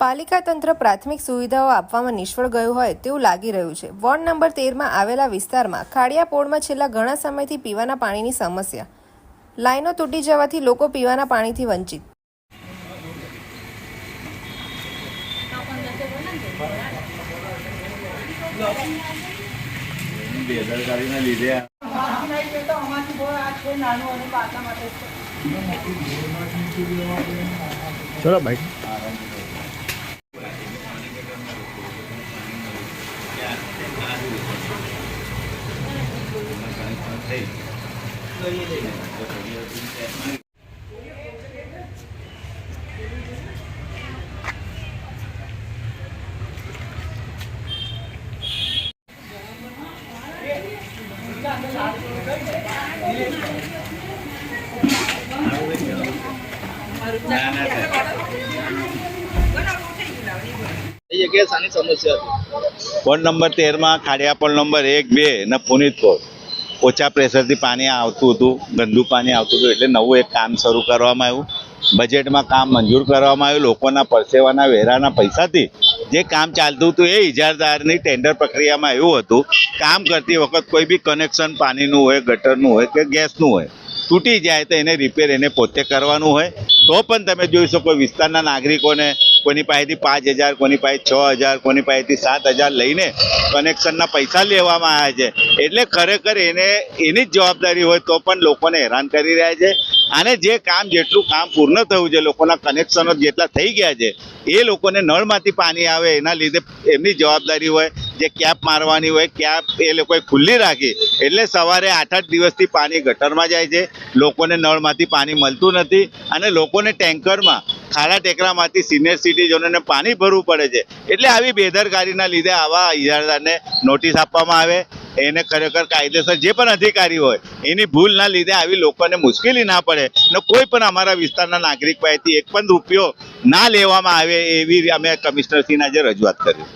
પાલિકા તંત્ર પ્રાથમિક સુવિધાઓ આપવામાં નિષ્ફળ ગયું હોય તેવું લાગી રહ્યું છે. વોર્ડ નંબર તેરમાં આવેલા વિસ્તારમાં ખાડિયા પોળમાં છેલ્લા ઘણા સમયથી પીવાના પાણીની સમસ્યા. લાઈનો તૂટી જવાથી લોકો પીવાના પાણીથી વંચિત. બેદરકારીના લીધે ચલો ભાઈ. જગ્યાએ શાની સમસ્યા હતી. વોર્ડ નંબર નંબર એક બે ને પુનિતપોર ઓછા પ્રેશરથી પાણી આવતું હતું, ગંદુ પાણી આવતું હતું એટલે નવું એક કામ શરૂ કરવામાં આવ્યું. બજેટમાં કામ મંજૂર કરવામાં આવ્યું. લોકોના પરસેવાના, વેરાના પૈસાથી જે કામ ચાલતું હતું એ ઇજારદારની ટેન્ડર પ્રક્રિયામાં એવું હતું. કામ કરતી વખત કોઈ બી કનેક્શન પાણીનું હોય, ગટરનું હોય કે ગેસનું હોય, તૂટી જાય તો એને રિપેર એને પોતે કરવાનું હોય. તો પણ તમે જોઈ શકો વિસ્તારના નાગરિકોને કોની પાસેથી પાંચ હજાર, કોની પાસે છ હજાર, કોની પાસેથી સાત હજાર લઈને કનેક્શનના પૈસા લેવામાં આવ્યા છે. એટલે ખરેખર એને, એની જ જવાબદારી હોય તો પણ લોકોને હેરાન કરી રહ્યા છે. અને જે કામ, જેટલું કામ પૂર્ણ થયું છે, લોકોના કનેક્શનો જેટલા થઈ ગયા છે, એ લોકોને નળમાંથી પાણી આવે, એના લીધે એમની જવાબદારી હોય, જે કેપ મારવાની હોય કેપ એ લોકોએ ખુલ્લી રાખી. એટલે સવારે આઠ આઠ દિવસથી પાણી ગટરમાં જાય છે. લોકોને નળમાંથી પાણી મળતું નથી અને લોકોને ટેન્કરમાં ખાડા ટેકરામાંથી સિનિયર સિટીઝનોને પાણી ભરવું પડે છે. એટલે આવી બેદરકારીના લીધે આવા ઇજારદારને નોટિસ આપવામાં આવે. એને ખરેખર કાયદેસર જે પણ અધિકારી હોય, એની ભૂલના લીધે આવી લોકોને મુશ્કેલી ના પડે ને કોઈ પણ અમારા વિસ્તારના નાગરિક પાસેથી એક પણ રૂપિયો ના લેવામાં આવે એવી અમે કમિશનરશ્રીને આજે રજૂઆત કરી.